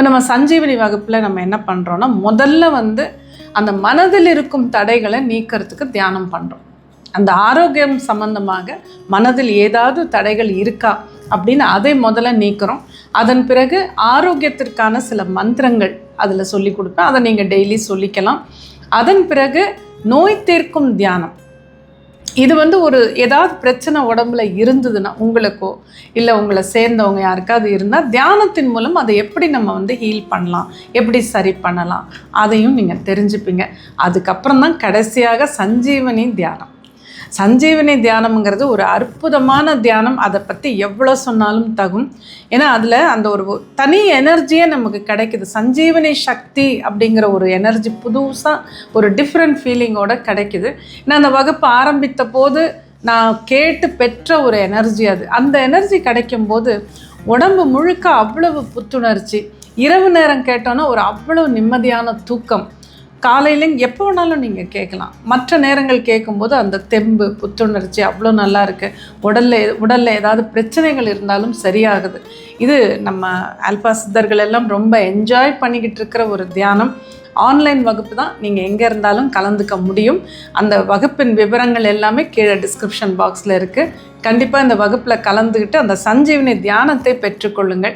இப்போ நம்ம சஞ்சீவனி வகுப்பில் நம்ம என்ன பண்ணுறோன்னா முதல்ல வந்து அந்த மனதில் இருக்கும் தடைகளை நீக்கிறதுக்கு தியானம் பண்ணுறோம் அந்த ஆரோக்கியம் சம்பந்தமாக மனதில் ஏதாவது தடைகள் இருக்கா அப்படின்னு அதை முதல்ல நீக்கிறோம். அதன் பிறகு ஆரோக்கியத்திற்கான சில மந்திரங்கள் அதில் சொல்லி கொடுப்பேன். அதை நீங்கள் டெய்லி சொல்லிக்கலாம். அதன் பிறகு நோய் தீர்க்கும் தியானம். இது வந்து ஒரு ஏதாவது பிரச்சனை உடம்புல இருந்ததுன்னா உங்களுக்கோ இல்லை உங்களை சேர்ந்தவங்க யாருக்காவது இருந்தால் தியானத்தின் மூலம் அதை எப்படி நம்ம வந்து ஹீல் பண்ணலாம் எப்படி சரி பண்ணலாம் அதையும் நீங்கள் தெரிஞ்சுப்பீங்க. அதுக்கப்புறம் தான் கடைசியாக சஞ்சீவனி தியானம். சஞ்சீவனி தியானம்ங்கிறது ஒரு அற்புதமான தியானம். அதை பற்றி எவ்வளோ சொன்னாலும் தகும். ஏன்னா அதில் அந்த ஒரு தனி எனர்ஜியே நமக்கு கிடைக்குது. சஞ்சீவனி சக்தி அப்படிங்கிற ஒரு எனர்ஜி புதுசாக ஒரு டிஃப்ரெண்ட் ஃபீலிங்கோட கிடைக்குது. ஏன்னா அந்த வகுப்பு ஆரம்பித்த போது நான் கேட்டு பெற்ற ஒரு எனர்ஜி அது. அந்த எனர்ஜி கிடைக்கும்போது உடம்பு முழுக்க அவ்வளவு புத்துணர்ச்சி. இரவு நேரம் கேட்டோன்னா ஒரு அவ்வளோ நிம்மதியான தூக்கம். காலையிலும் எப்போ வேணாலும் நீங்கள் கேட்கலாம். மற்ற நேரங்கள் கேட்கும்போது அந்த தெம்பு புத்துணர்ச்சி அவ்வளோ நல்லா இருக்குது உடலில் உடலில் ஏதாவது பிரச்சனைகள் இருந்தாலும் சரியாகுது. இது நம்ம ஆல்பா சித்தர்கள் எல்லாம் ரொம்ப என்ஜாய் பண்ணிக்கிட்டு இருக்கிற ஒரு தியானம். ஆன்லைன் வகுப்பு தான். நீங்கள் எங்கே இருந்தாலும் கலந்துக்க முடியும். அந்த வகுப்பின் விவரங்கள் எல்லாமே கீழே டிஸ்கிரிப்ஷன் பாக்ஸில் இருக்குது கண்டிப்பாக இந்த வகுப்பில் கலந்துக்கிட்டு அந்த சஞ்சீவனி தியானத்தை பெற்றுக்கொள்ளுங்கள்.